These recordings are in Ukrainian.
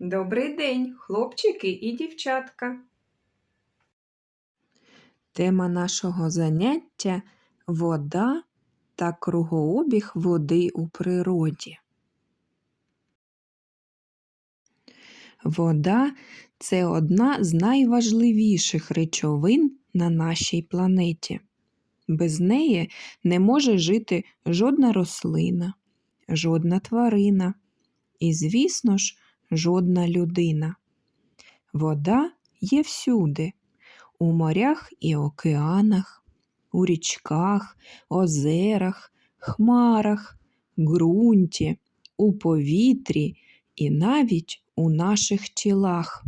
Добрий день, хлопчики і дівчатка. Тема нашого заняття вода та кругообіг води у природі. Вода це одна з найважливіших речовин на нашій планеті. Без неї не може жити жодна рослина, жодна тварина і, звісно ж, жодна людина. Вода є всюди у морях і океанах, у річках, озерах, хмарах, ґрунті, у повітрі і навіть у наших тілах.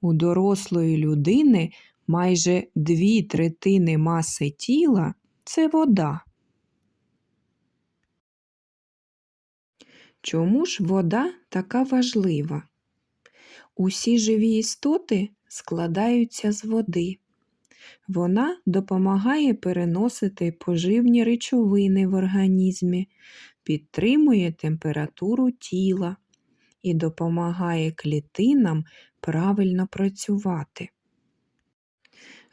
У дорослої людини майже дві третини маси тіла це вода. Чому ж вода така важлива? Усі живі істоти складаються з води. Вона допомагає переносити поживні речовини в організмі, підтримує температуру тіла і допомагає клітинам правильно працювати.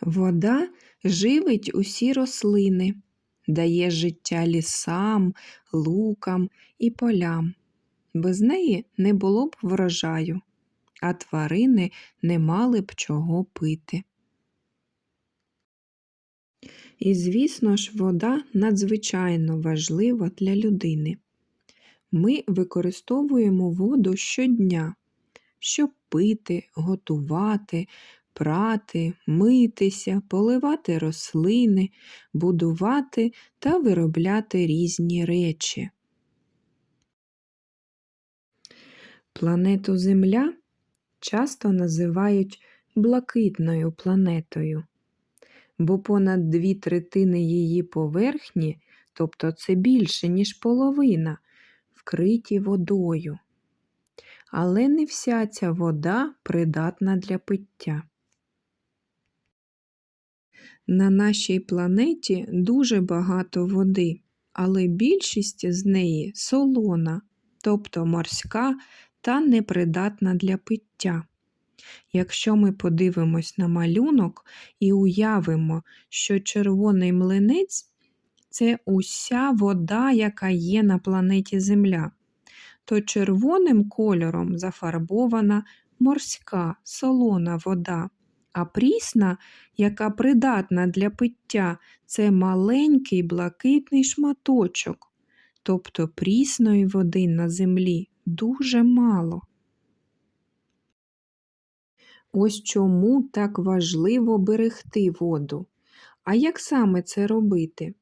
Вода живить усі рослини, дає життя лісам, лукам і полям. Без неї не було б врожаю, а тварини не мали б чого пити. І, звісно ж, вода надзвичайно важлива для людини. Ми використовуємо воду щодня, щоб пити, готувати, прати, митися, поливати рослини, будувати та виробляти різні речі. Планету Земля часто називають блакитною планетою, бо понад дві третини її поверхні, тобто це більше, ніж половина, вкриті водою. Але не вся ця вода придатна для пиття. На нашій планеті дуже багато води, але більшість з неї солона, тобто морська та непридатна для пиття. Якщо ми подивимось на малюнок і уявимо, що червоний млинець це уся вода, яка є на планеті Земля, то червоним кольором зафарбована морська солона вода, а прісна, яка придатна для пиття, це маленький блакитний шматочок, тобто прісної води на землі дуже мало. Ось чому так важливо берегти воду. А як саме це робити?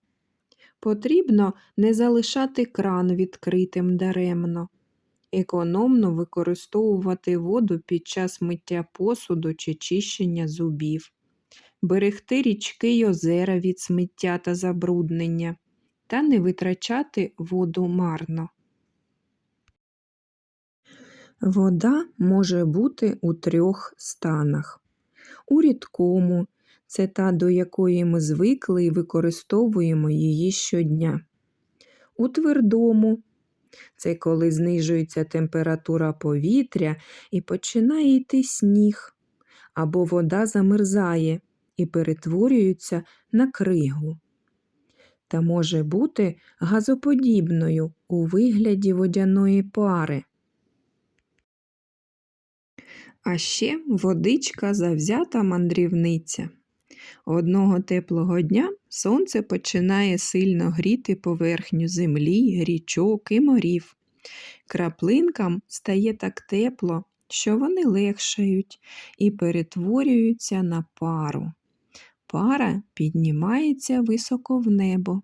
Потрібно не залишати кран відкритим даремно, економно використовувати воду під час миття посуду чи чищення зубів, берегти річки й озера від сміття та забруднення та не витрачати воду марно. Вода може бути у трьох станах. У рідкому це та, до якої ми звикли і використовуємо її щодня. У твердому це коли знижується температура повітря і починає йти сніг, або вода замерзає і перетворюється на кригу. Та може бути газоподібною у вигляді водяної пари. А ще водичка завзята мандрівниця. Одного теплого дня сонце починає сильно гріти поверхню землі, річок і морів. Краплинкам стає так тепло, що вони легшають і перетворюються на пару. Пара піднімається високо в небо.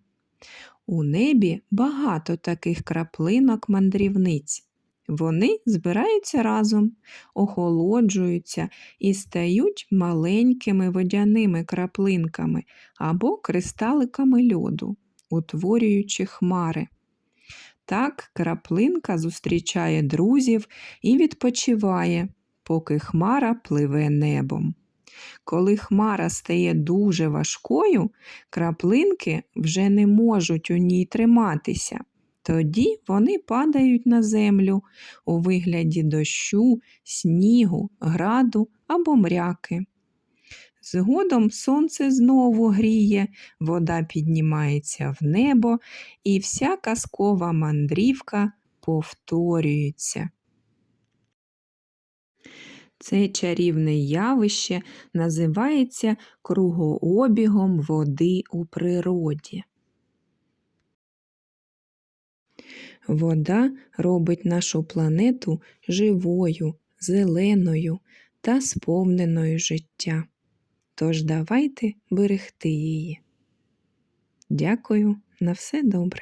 У небі багато таких краплинок мандрівниць. Вони збираються разом, охолоджуються і стають маленькими водяними краплинками або кристаликами льоду, утворюючи хмари. Так краплинка зустрічає друзів і відпочиває, поки хмара пливе небом. Коли хмара стає дуже важкою, краплинки вже не можуть у ній триматися Тоді вони падають на землю у вигляді дощу, снігу, граду або мряки. Згодом сонце знову гріє, вода піднімається в небо, і вся казкова мандрівка повторюється. Це чарівне явище називається кругообігом води у природі. Вода робить нашу планету живою, зеленою та сповненою життя. Тож давайте берегти її. Дякую, на все добре.